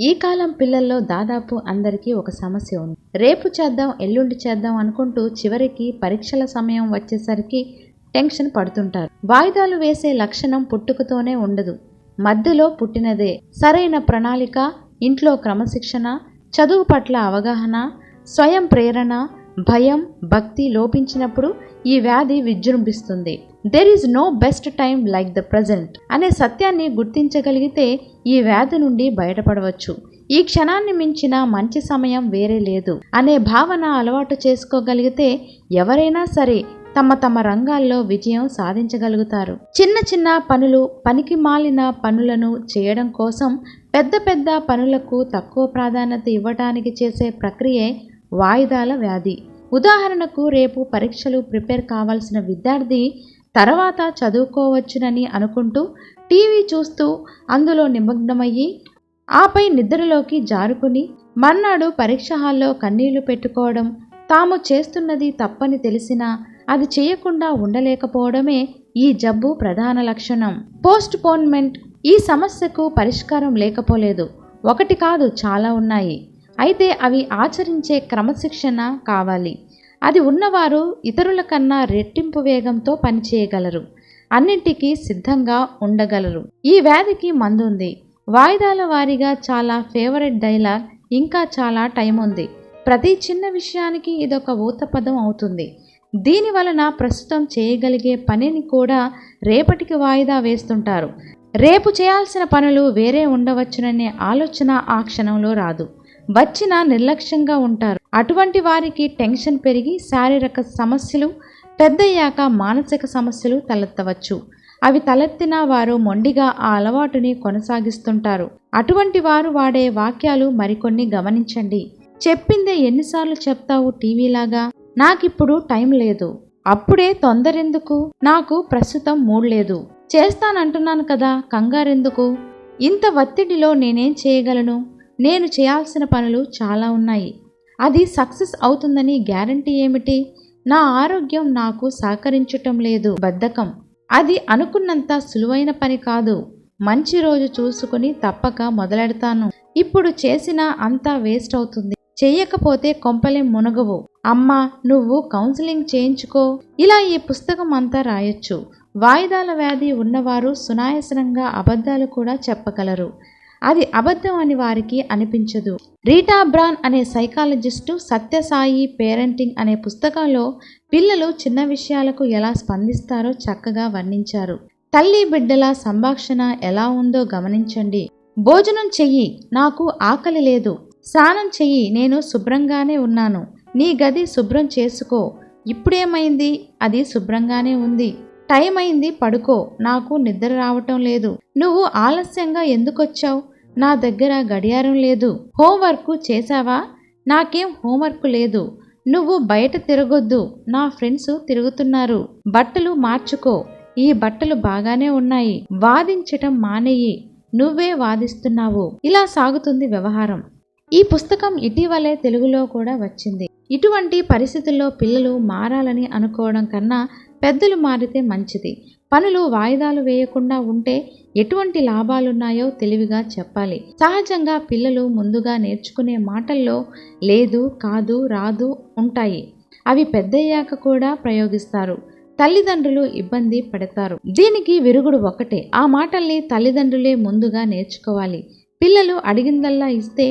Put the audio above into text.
ఈ కాలం పిల్లల్లో దాదాపు అందరికీ ఒక సమస్య ఉంది. రేపు చేద్దాం ఎల్లుండి చేద్దాం అనుకుంటూ చివరికి పరీక్షల సమయం వచ్చేసరికి టెన్షన్ పడుతుంటారు. వాయిదాలు వేసే లక్షణం పుట్టుకతోనే ఉండదు. మధ్యలో పుట్టినదే. సరైన ప్రణాళిక ఇంట్లో క్రమశిక్షణ చదువు పట్ల అవగాహన స్వయం ప్రేరణ భయం భక్తి లోపించినప్పుడు ఈ వ్యాధి విజృంభిస్తుంది. There is no best time like the present అనే సత్యాన్ని గుర్తించగలిగితే ఈ వ్యాధి నుండి బయటపడవచ్చు. ఈ క్షణాన్ని మించిన మంచి సమయం వేరే లేదు అనే భావన అలవాటు చేసుకోగలిగితే ఎవరైనా సరే తమ తమ రంగాల్లో విజయం సాధించగలుగుతారు. చిన్న చిన్న పనులు పనికి మాలిన పనులను చేయడం కోసం పెద్ద పెద్ద పనులకు తక్కువ ప్రాధాన్యత ఇవ్వటానికి చేసే ప్రక్రియే వాయిదాల వ్యాధి. ఉదాహరణకు రేపు పరీక్షలు ప్రిపేర్ కావాల్సిన విద్యార్థి తర్వాత చదువుకోవచ్చునని అనుకుంటూ టీవీ చూస్తూ అందులో నిమగ్నమయ్యి ఆపై నిద్రలోకి జారుకుని మర్నాడు పరీక్ష హాల్లో కన్నీళ్ళు పెట్టుకోవడం తాము చేస్తున్నది తప్పని తెలిసినా అది చేయకుండా ఉండలేకపోవడమే ఈ జబ్బు ప్రధాన లక్షణం. పోస్ట్ పోన్మెంట్ ఈ సమస్యకు పరిష్కారం లేకపోలేదు. ఒకటి కాదు చాలా ఉన్నాయి. అయితే అవి ఆచరించే క్రమశిక్షణ కావాలి. అది ఉన్నవారు ఇతరుల కన్నా రెట్టింపు వేగంతో పనిచేయగలరు. అన్నింటికీ సిద్ధంగా ఉండగలరు. ఈ వ్యాధికి మందుంది. వాయిదాల వారీగా చాలా ఫేవరెట్ డైలాగ్ ఇంకా చాలా టైం ఉంది ప్రతి చిన్న విషయానికి ఇదొక ఊతపదం అవుతుంది. దీని వలన ప్రస్తుతం చేయగలిగే పనిని కూడా రేపటికి వాయిదా వేస్తుంటారు. రేపు చేయాల్సిన పనులు వేరే ఉండవచ్చుననే ఆలోచన ఆ క్షణంలో రాదు. వచ్చిన నిర్లక్ష్యంగా ఉంటారు. అటువంటి వారికి టెన్షన్ పెరిగి శారీరక సమస్యలు పెద్దయ్యాక మానసిక సమస్యలు తలెత్తవచ్చు. అవి తలెత్తిన వారు మొండిగా ఆ అలవాటుని కొనసాగిస్తుంటారు. అటువంటి వారు వాడే వాక్యాలు మరికొన్ని గమనించండి. చెప్పిందే ఎన్నిసార్లు చెప్తావు టీవీలాగా? నాకిప్పుడు టైం లేదు. అప్పుడే తొందరెందుకు? నాకు ప్రస్తుతం మూడ్ లేదు. చేస్తానంటున్నాను కదా కంగారెందుకు? ఇంత ఒత్తిడిలో నేనేం చేయగలను? నేను చేయాల్సిన పనులు చాలా ఉన్నాయి. అది సక్సెస్ అవుతుందని గ్యారంటీ ఏమిటి? నా ఆరోగ్యం నాకు సహకరించటం లేదు. బద్ధకం. అది అనుకున్నంత సులువైన పని కాదు. మంచి రోజు చూసుకుని తప్పక మొదలెడతాను. ఇప్పుడు చేసిన అంతా వేస్ట్ అవుతుంది. చెయ్యకపోతే కొంపలే మునగవు. అమ్మా నువ్వు కౌన్సిలింగ్ చేయించుకో. ఇలా ఈ పుస్తకం అంతా రాయొచ్చు. వాయిదాల వ్యాధి ఉన్నవారు సునాయాసనంగా అబద్ధాలు కూడా చెప్పగలరు. అది అబద్ధం అని వారికి అనిపించదు. రీటా బ్రాన్ అనే సైకాలజిస్టు సత్యసాయి పేరెంటింగ్ అనే పుస్తకంలో పిల్లలు చిన్న విషయాలకు ఎలా స్పందిస్తారో చక్కగా వర్ణించారు. తల్లి బిడ్డల సంభాషణ ఎలా ఉందో గమనించండి. భోజనం చెయ్యి నాకు ఆకలి లేదు. స్నానం చెయ్యి నేను శుభ్రంగానే ఉన్నాను. నీ గది శుభ్రం చేసుకో. ఇప్పుడేమైంది? అది శుభ్రంగానే ఉంది. టైం అయింది పడుకో. నాకు నిద్ర రావటం లేదు. నువ్వు ఆలస్యంగా ఎందుకొచ్చావు? నా దగ్గర గడియారం లేదు. హోంవర్క్ చేశావా? నాకేం హోంవర్క్ లేదు. నువ్వు బయట తిరగొద్దు. నా ఫ్రెండ్స్ తిరుగుతున్నారు. బట్టలు మార్చుకో. ఈ బట్టలు బాగానే ఉన్నాయి. వాదించటం మానేయి. నువ్వే వాదిస్తున్నావు. ఇలా సాగుతుంది వ్యవహారం. ఈ పుస్తకం ఇటీవలే తెలుగులో కూడా వచ్చింది. ఇటువంటి పరిస్థితుల్లో పిల్లలు మారాలని అనుకోవడం కన్నా పెద్దలు మారితే మంచిది. పనులు వాయిదాలు వేయకుండా ఉంటే ఎటువంటి లాభాలున్నాయో తెలివిగా చెప్పాలి. సహజంగా పిల్లలు ముందుగా నేర్చుకునే మాటల్లో లేదు కాదు రాదు ఉంటాయి. అవి పెద్దయ్యాక కూడా ప్రయోగిస్తారు. తల్లిదండ్రులు ఇబ్బంది పడతారు. దీనికి విరుగుడు ఒకటే. ఆ మాటల్ని తల్లిదండ్రులే ముందుగా నేర్చుకోవాలి. పిల్లలు అడిగిందల్లా ఇస్తే